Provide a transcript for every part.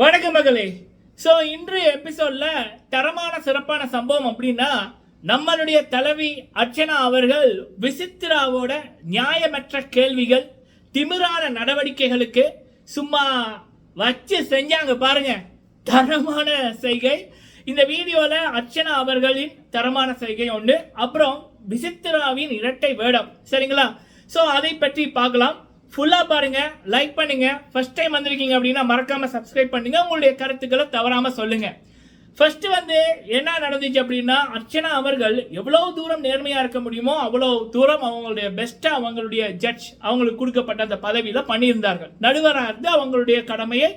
வணக்க மகளே. ஸோ இன்றைய எபிசோட்ல தரமான சிறப்பான சம்பவம் அப்படின்னா நம்மளுடைய தலைவி அர்ச்சனா அவர்கள் விசித்ராவோட நியாயமற்ற கேள்விகள் திமிரான நடவடிக்கைகளுக்கு சும்மா வச்சு செஞ்சாங்க பாருங்க. தரமான செய்கை. இந்த வீடியோவில் அர்ச்சனா அவர்களின் தரமான செய்கை ஒன்று அப்புறம் விசித்ராவின் இரட்டை வேடம். சரிங்களா? ஸோ அதை பற்றி பார்க்கலாம். ஃபுல்லாக பாருங்கள் லைக் பண்ணுங்கள் ஃபஸ்ட் டைம் வந்திருக்கீங்க அப்படின்னா மறக்காமல் சப்ஸ்கிரைப் பண்ணுங்க. உங்களுடைய கருத்துக்களை தவறாமல் சொல்லுங்கள் ஃபர்ஸ்ட் வந்து என்ன நடந்துச்சு அப்படின்னா அர்ச்சனா அவர்கள் எவ்வளோ தூரம் நேர்மையாக இருக்க முடியுமோ அவ்வளோ தூரம் அவங்களுடைய பெஸ்ட்டாக அவங்களுடைய ஜட்ஜ் அவங்களுக்கு கொடுக்கப்பட்ட அந்த பதவியில் பண்ணியிருந்தார்கள். நடுவராக இருந்து அவங்களுடைய கடமையை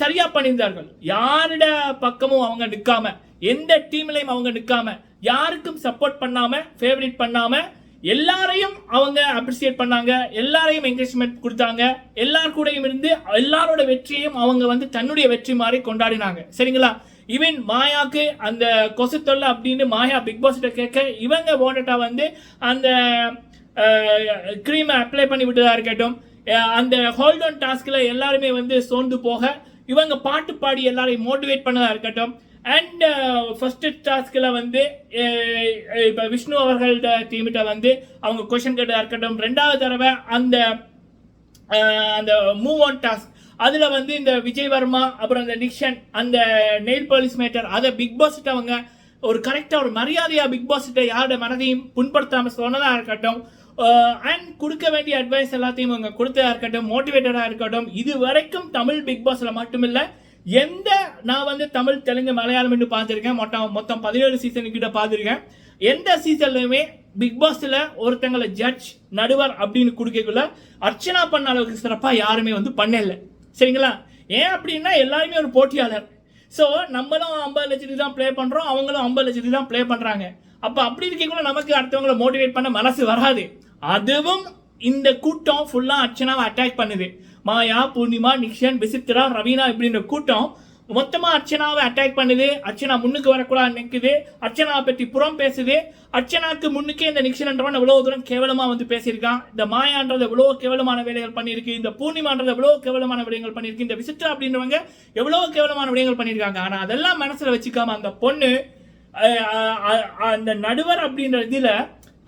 சரியாக பண்ணியிருந்தார்கள். யாருட பக்கமும் அவங்க நிற்காம எந்த டீம்லையும் அவங்க நிற்காம யாருக்கும் சப்போர்ட் பண்ணாமல் ஃபேவரட் பண்ணாமல் எல்லாரையும் அவங்க அப்ரிசியேட் பண்ணாங்க எல்லாரையும் என்கரேஜ்மெண்ட் கொடுத்தாங்க எல்லார் கூடயும் இருந்து எல்லாரோட வெற்றியையும் அவங்க வந்து தன்னுடைய வெற்றி மாதிரி கொண்டாடினாங்க. சரிங்களா? ஈவன் மாயாக்கு அந்த கொசு தொல்லை அப்படின்னு மாயா பிக் பாஸ்கிட்ட கேட்க இவங்க ஓடட்டா வந்து அந்த க்ரீமை அப்ளை பண்ணி விட்டதா இருக்கட்டும் அந்த ஹோல்டோன் டாஸ்கில் எல்லாருமே வந்து சோர்ந்து போக இவங்க பாட்டு பாடி எல்லாரையும் மோட்டிவேட் பண்ணதாக இருக்கட்டும் அண்ட் ஃபஸ்ட்டு டாஸ்கில் வந்து இப்போ விஷ்ணு அவர்கள்ட்ட டீமிட்ட வந்து அவங்க கொஷின் கேட்டதாக இருக்கட்டும் ரெண்டாவது தடவை அந்த அந்த மூவ் ஆன் டாஸ்க் அதில் வந்து இந்த விஜய் வர்மா அப்புறம் அந்த நிக்ஷன் அந்த நெயில் போலீஸ் மேட்டர் அதை பிக் பாஸ்கிட்ட அவங்க ஒரு கரெக்டாக ஒரு மரியாதையாக பிக் பாஸ்கிட்ட யாரோட மனதையும் புண்படுத்தாமல் சொன்னதாக இருக்கட்டும் அண்ட் கொடுக்க வேண்டிய அட்வைஸ் எல்லாத்தையும் அவங்க கொடுத்ததாக இருக்கட்டும் மோட்டிவேட்டடாக இருக்கட்டும் இது வரைக்கும் தமிழ் பிக் பாஸில் மட்டுமில்லை எந்த நான் வந்து தமிழ் தெலுங்கு மலையாளம் என்று பார்த்துருக்கேன் மொத்தம் மொத்தம் பதினேழு சீசன் கிட்ட பார்த்துருக்கேன். எந்த சீசன்லையுமே பிக் பாஸ்ல ஒருத்தங்களை ஜட்ஜ் நடுவர் அப்படின்னு கொடுக்கக்குள்ள அர்ச்சனா பண்ண அளவுக்கு சிறப்பாக யாருமே வந்து பண்ணல. சரிங்களா? ஏன் அப்படின்னா எல்லாருமே ஒரு போட்டியாளர். ஸோ நம்மளும் ஐம்பது லட்சத்துக்கு தான் ப்ளே பண்ணுறோம் அவங்களும் ஐம்பது லட்சத்துக்கு தான் ப்ளே பண்ணுறாங்க அப்போ அப்படி இருக்கக்குள்ள நமக்கு அடுத்தவங்களை மோட்டிவேட் பண்ண மனசு வராது. அதுவும் இந்த கூட்டம் ஃபுல்லாக அர்ச்சனாவை அட்டாக் பண்ணுது. மாயா பூர்ணிமா நிக்ஷன் விசித்ரா ரவீனா இப்படின்ற கூட்டம் மொத்தமாக அர்ச்சனாவை அட்டாக் பண்ணுது. அர்ச்சனா முன்னுக்கு வரக்கூடாது நிற்குது அர்ச்சனாவை பற்றி புறம் பேசுது. அர்ச்சனாக்கு முன்னுக்கே இந்த நிக்ஷன்ன்றவன் எவ்வளோ தூரம் கேவலமாக வந்து பேசியிருக்கான். இந்த மாயான்றது எவ்வளோ கேவலமான வேலைகள் பண்ணியிருக்கு. இந்த பூர்ணிமான்றது எவ்வளோ கேவலமான விடயங்கள் பண்ணியிருக்கு. இந்த விசித்ரா அப்படின்றவங்க எவ்வளோ கேவலமான விடயங்கள் பண்ணியிருக்காங்க. ஆனால் அதெல்லாம் மனசில் வச்சுக்காம அந்த பொண்ணு அந்த நடுவர் அப்படின்ற இதில்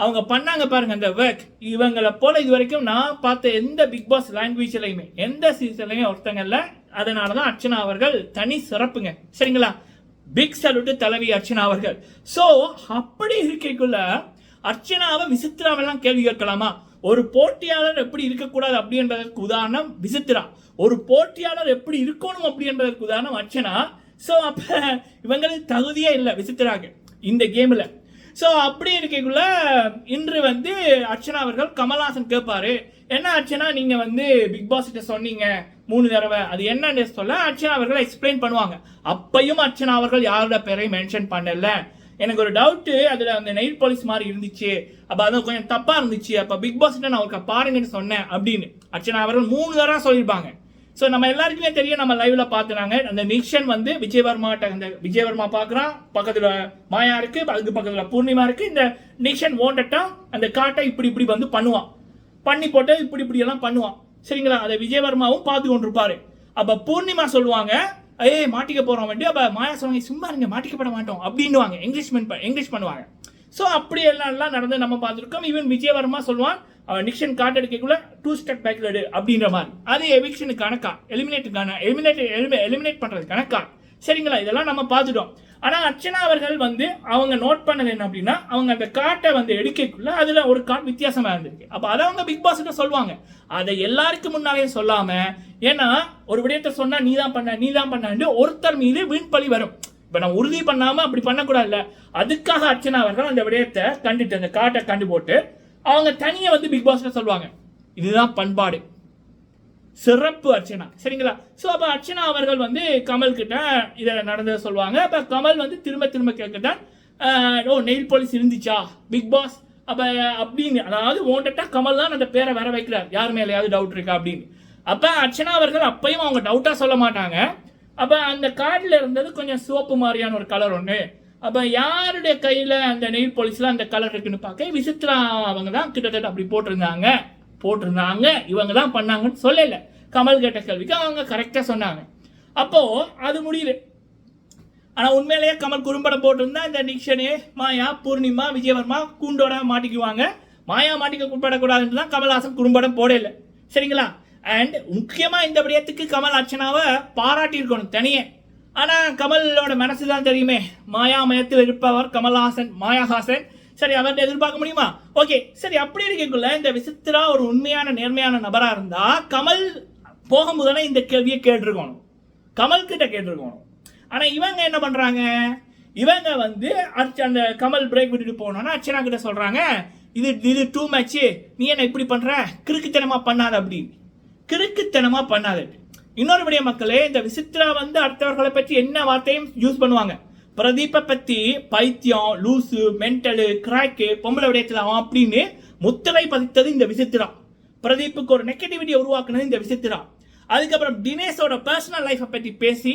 அவங்க பண்ணாங்க பாருங்க அந்த ஒர்க் இவங்களை போல இது வரைக்கும் நான் பார்த்த எந்த பிக் பாஸ் லாங்குவேஜ்லையுமே எந்த சீசன்லையும் ஒருத்தங்க இல்லை. அதனால தான் அர்ச்சனா அவர்கள் தனி சிறப்புங்க. சரிங்களா? பிக் சல்யூட் தலைவி அர்ச்சனா அவர்கள். ஸோ அப்படி இருக்கைக்குள்ள அர்ச்சனாவை விசித்ராவெல்லாம் கேள்வி கேட்கலாமா? ஒரு போட்டியாளர் எப்படி இருக்கக்கூடாது அப்படின்றதற்கு உதாரணம் விசித்ரா ஒரு போட்டியாளர் எப்படி இருக்கணும் அப்படின்றதற்கு உதாரணம் அர்ச்சனா. ஸோ அப்போ இவங்களுக்கு தகுதியே இல்லை விசித்ராக்கு இந்த கேமில் ஸோ அப்படி இருக்கக்குள்ள இன்று வந்து அர்ச்சனா அவர்கள் கமல்ஹாசன் கேட்பாரு என்ன அர்ச்சனா நீங்க வந்து பிக் பாஸ் கிட்ட சொன்னீங்க மூணு தடவை அது என்னன்னு சொல்ல அர்ச்சனா அவர்கள் எக்ஸ்பிளைன் பண்ணுவாங்க. அப்பையும் அர்ச்சனா அவர்கள் யாரோட பேரையும் மென்ஷன் பண்ணல. எனக்கு ஒரு டவுட்டு அதில் அந்த நெயில் போலீஸ் மாதிரி இருந்துச்சு. அப்போ அது கொஞ்சம் தப்பாக இருந்துச்சு. அப்போ பிக் பாஸ்கிட்ட நான் அவருக்கு பாருங்கன்னு சொன்னேன் அப்படின்னு. அர்ச்சனா அவர்கள் மூணு தடவை சொல்லியிருப்பாங்க. ஸோ நம்ம எல்லாருக்குமே தெரியும் நம்ம லைவ்ல பார்த்துனாங்க. அந்த நிக்ஷன் வந்து விஜயவர்மா அந்த விஜயவர்மா பார்க்குறான். பக்கத்தில் மாயா இருக்கு அதுக்கு பக்கத்தில் பூர்ணிமா இருக்கு. இந்த நிக்ஷன் ஓண்டட்டா அந்த காட்டை இப்படி இப்படி வந்து பண்ணுவான். பண்ணி போட்டு இப்படி இப்படி எல்லாம் பண்ணுவான். சரிங்களா? அதை விஜயவர்மாவும் பார்த்து கொண்டிருப்பாரு. அப்போ பூர்ணிமா சொல்லுவாங்க ஏய் மாட்டிக்க போகிறோம் வண்டி. அப்போ மாயா சொல்லுவாங்க சும்மா இருங்க மாட்டிக்கப்பட மாட்டோம். அப்படின்னுவாங்க. இங்கிலீஷ்மெண்ட் இங்கிலீஷ் பண்ணுவாங்க. ஸோ அப்படி எல்லாம் எல்லாம் நடந்து நம்ம பார்த்துருக்கோம். ஈவன் விஜயவர்மா சொல்லுவான் நிக்ஷன் கார்டு எடுக்கக்குள்ள டூ ஸ்டெப் பேக் எடு அப்படின்ற மாதிரி. அது எவிக்ஷனுக்கு கணக்கா எலிமினேட்டுக்கான எலிமினேட் எலிமி எலிமினேட் பண்ணுறது கணக்கா? சரிங்களா? இதெல்லாம் நம்ம பார்த்துட்டோம். ஆனால் அர்ச்சனா அவர்கள் வந்து அவங்க நோட் பண்ணது என்ன அப்படின்னா அவங்க அந்த காட்டை வந்து எடுக்கக்குள்ள அதில் ஒரு கார்டு வித்தியாசமாக இருந்திருக்கு. அப்போ அதை அவங்க பிக் பாஸ்கிட்ட சொல்லுவாங்க. அதை எல்லாருக்கும் முன்னாலேயும் சொல்லாமல் ஏன்னா ஒரு விடயத்தை சொன்னால் நீ தான் பண்ண நீ தான் பண்ணு ஒருத்தர் மீது வீண்பழி வரும். இப்போ நான் உறுதி பண்ணாமல் அப்படி பண்ணக்கூடாதுல்ல. அதுக்காக அர்ச்சனா அவர்கள் அந்த விடயத்தை கண்டுட்டு அந்த காட்டை கண்டு போட்டு அவங்க தனியாக வந்து பிக் பாஸில் சொல்லுவாங்க. இதுதான் பண்பாடு. சிறப்பு அர்ச்சனா. சரிங்களா? ஸோ அப்போ அர்ச்சனா அவர்கள் வந்து கமல் கிட்ட இதை நடந்ததை சொல்லுவாங்க. அப்போ கமல் வந்து திரும்ப திரும்ப கேட்கட்டான் ஓ நெயில் பாலிஸ் இருந்துச்சா பிக் பாஸ் அப்போ அப்படின்னு அதாவது ஓண்டட்டா கமல் தான் அந்த பேரை வர வைக்கிறார். யார் மேலேயாவது டவுட் இருக்கா அப்படின்னு. அப்போ அர்ச்சனா அவர்கள் அப்பையும் அவங்க டவுட்டாக சொல்ல மாட்டாங்க. அப்போ அந்த கார்டில் இருந்தது கொஞ்சம் சிவப்பு மாதிரியான ஒரு கலர் ஒன்று அப்போ யாருடைய கையில் அந்த நெயில் பாலிஷில் அந்த கலர் இருக்குன்னு பார்க்க? விசித்ரா அவங்க தான் கிட்டத்தட்ட அப்படி போட்டிருந்தாங்க. போட்டிருந்தாங்க. இவங்க தான் பண்ணாங்கன்னு சொல்லலை. கமல் கேட்ட கேள்விக்கு அவங்க கரெக்டாக சொன்னாங்க. அப்போது அது முடியுது. ஆனால் உண்மையிலேயே கமல் குறும்படம் போட்டிருந்தா இந்த நிக்ஷனு மாயா பூர்ணிமா விஜயவர்மா கூண்டோட மாட்டிக்குவாங்க. மாயா மாட்டிக்க கும்பிடக்கூடாதுன்னு தான் கமல்ஹாசன் குறும்படம் போடல. சரிங்களா? அண்ட் முக்கியமாக இந்த விடயத்துக்கு கமல் அர்ச்சனாவை பாராட்டியிருக்கணும் தனியே. ஆனால் கமலோட மனசு தான் தெரியுமே. மாயாமயத்தில் இருப்பவர் கமல்ஹாசன் மாயாஹாசன். சரி அவர்கிட்ட எதிர்பார்க்க முடியுமா? ஓகே. சரி அப்படி இருக்கக்குள்ள இந்த விசித்திரா ஒரு உண்மையான நேர்மையான நபராக இருந்தால் கமல் போகும்போதுதானே இந்த கேள்வியை கேட்டிருக்கணும். கமல் கிட்ட கேட்டிருக்கணும். ஆனால் இவங்க என்ன பண்ணுறாங்க இவங்க வந்து அர்ச்ச- அந்த கமல் பிரேக் விட்டுட்டு போனோன்னா அர்ச்சனா கிட்ட சொல்கிறாங்க இது இது டூ மேட்ச்சு நீ என்ன இப்படி பண்ணுற கிறுக்குத்தனமாக பண்ணாத அப்படின்னு கிறுக்குத்தனமாக பண்ணாத இன்னொரு விடைய மக்களே இந்த விசித்ரா வந்து அடுத்தவர்களை பற்றி என்ன வார்த்தையும் யூஸ் பண்ணுவாங்க? பிரதீப்பை பத்தி பைத்தியம் லூசு மென்டலு கிராக்கு பொம்பளை விடயத்தில் அவன் அப்படின்னு முத்திரை பதித்தது இந்த விசித்ரா பிரதீப்புக்கு ஒரு நெகட்டிவிட்டியை உருவாக்குனது இந்த விசித்ரா அதுக்கப்புறம் தினேஷோட பர்சனல் லைஃப்பை பற்றி பேசி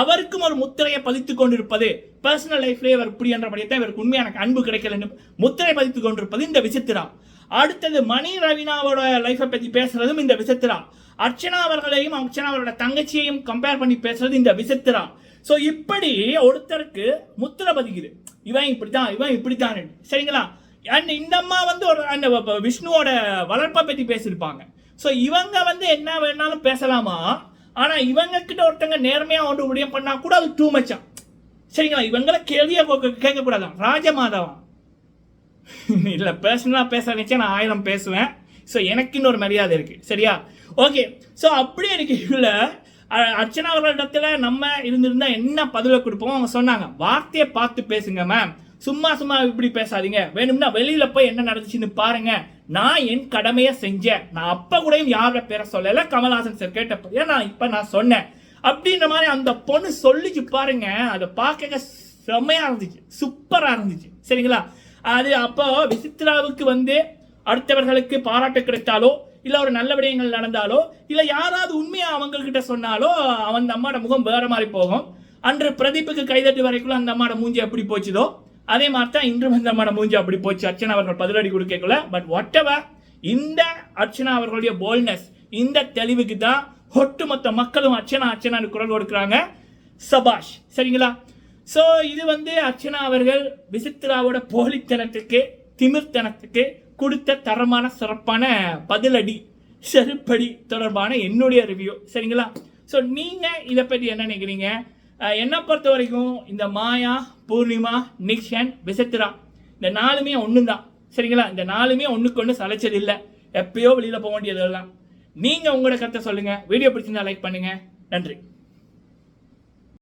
அவருக்கும் ஒரு முத்திரையை பதித்து கொண்டிருப்பது. பர்சனல் லைஃப்லேயே அவர் இப்படி என்றபடியே இவருக்கு உண்மையான அன்பு கிடைக்கல முத்திரை பதித்து கொண்டிருப்பது இந்த விசித்திரா. அடுத்தது மணி ரவினாவோட லைஃப்பை பற்றி பேசுறதும் இந்த விசித்திரா. அர்ச்சனா அவர்களையும் அர்ச்சனா அவரோட தங்கச்சியையும் கம்பேர் பண்ணி பேசுறது இந்த விசித்திரா ஸோ இப்படி ஒருத்தருக்கு முத்திரை பதிக்குது. இவன் இப்படித்தான் இவன் இப்படித்தான் சரிங்களா? அண்ட் இந்த அம்மா வந்து ஒரு அந்த விஷ்ணுவோட வளர்ப்பை பற்றி பேசியிருப்பாங்க. ஸோ இவங்க வந்து என்ன வேணாலும் பேசலாமா? ஆனால் இவங்க கிட்ட ஒருத்தங்க நேர்மையாக ஒன்று முடியும் பண்ணால் கூட அது டூ மச்சா சரிங்களா? இவங்களை கேள்வியை கேட்கக்கூடாதான். ராஜமாதவா இல்லை பர்சனலா பேச நினைச்சா நான் ஆயிரம் பேசுவேன். ஸோ எனக்குன்னு ஒரு மரியாதை இருக்குது சரியா? ஓகே ஸோ அப்படி இருக்கல அர்ச்சனா அவர்களிடத்துல நம்ம இருந்திருந்தால் என்ன பதிலை கொடுப்போம்? அவங்க சொன்னாங்க வார்த்தையை பார்த்து பேசுங்க மேம் சும்மா சும்மா இப்படி பேசாதீங்க. வேணும்னா வெளியில் போய் என்ன நடந்துச்சுன்னு பாருங்க. நான் என் கடமையை செஞ்சேன். நான் அப்போ கூட யாரோட பேரை சொல்லலை. கமல்ஹாசன் சார் கேட்டப்ப நான் இப்போ நான் சொன்னேன்? அப்படின்ற மாதிரி அந்த பொண்ணு சொல்லிச்சு பாருங்க. அதை பார்க்க செம்மையாக இருந்துச்சு. சூப்பராக இருந்துச்சு. சரிங்களா? அது அப்போ விசித்ராவுக்கு வந்து அடுத்தவர்களுக்கு பாராட்டு கிடைத்தாலோ இல்ல ஒரு நல்ல விடயங்கள் நடந்தாலோ இல்ல யாராவது உண்மையா அவங்க கிட்ட சொன்னாலோ அவன் அந்த அம்மாட முகம் வேற மாதிரி போகும். அன்று பிரதீப்புக்கு கைதட்டு வரைக்குள்ள அந்த அம்மாட மூஞ்சி எப்படி போச்சுதோ அதே மாதிரி தான் இன்றும் அந்த அம்மாட மூஞ்சி அப்படி போச்சு. அர்ச்சனா அவர்கள் பதிலடி கொடுக்கல பட் ஒட்டவ இந்த அர்ச்சனா அவர்களுடைய போல்னஸ் இந்த தெளிவுக்கு தான் ஒட்டுமொத்த மக்களும் அர்ச்சனா அர்ச்சனான்னு குரல் கொடுக்குறாங்க. சபாஷ் சரிங்களா? ஸோ இது வந்து அர்ச்சனா அவர்கள் விசித்ராவோட போலித்தனத்துக்கு திமிர்த்தனத்துக்கு கொடுத்த தரமான சிறப்பான பதிலடி செருப்படி தொடர்பான என்னுடைய ரிவ்யூ சரிங்களா? ஸோ நீங்கள் இதை பற்றி என்ன நினைக்கிறீங்க? என்னை பொறுத்த வரைக்கும் இந்த மாயா பூர்ணிமா நிக்ஷன் விசித்ரா இந்த நாலுமே ஒன்று தான் சரிங்களா? இந்த நாலுமே ஒன்றுக்கு ஒன்று சளைச்சது இல்லை எப்பயோ வெளியில் போக வேண்டியதெல்லாம் நீங்கள் உங்களோட கருத்தை சொல்லுங்கள் வீடியோ பிடிச்சிருந்தா லைக் பண்ணுங்கள் நன்றி.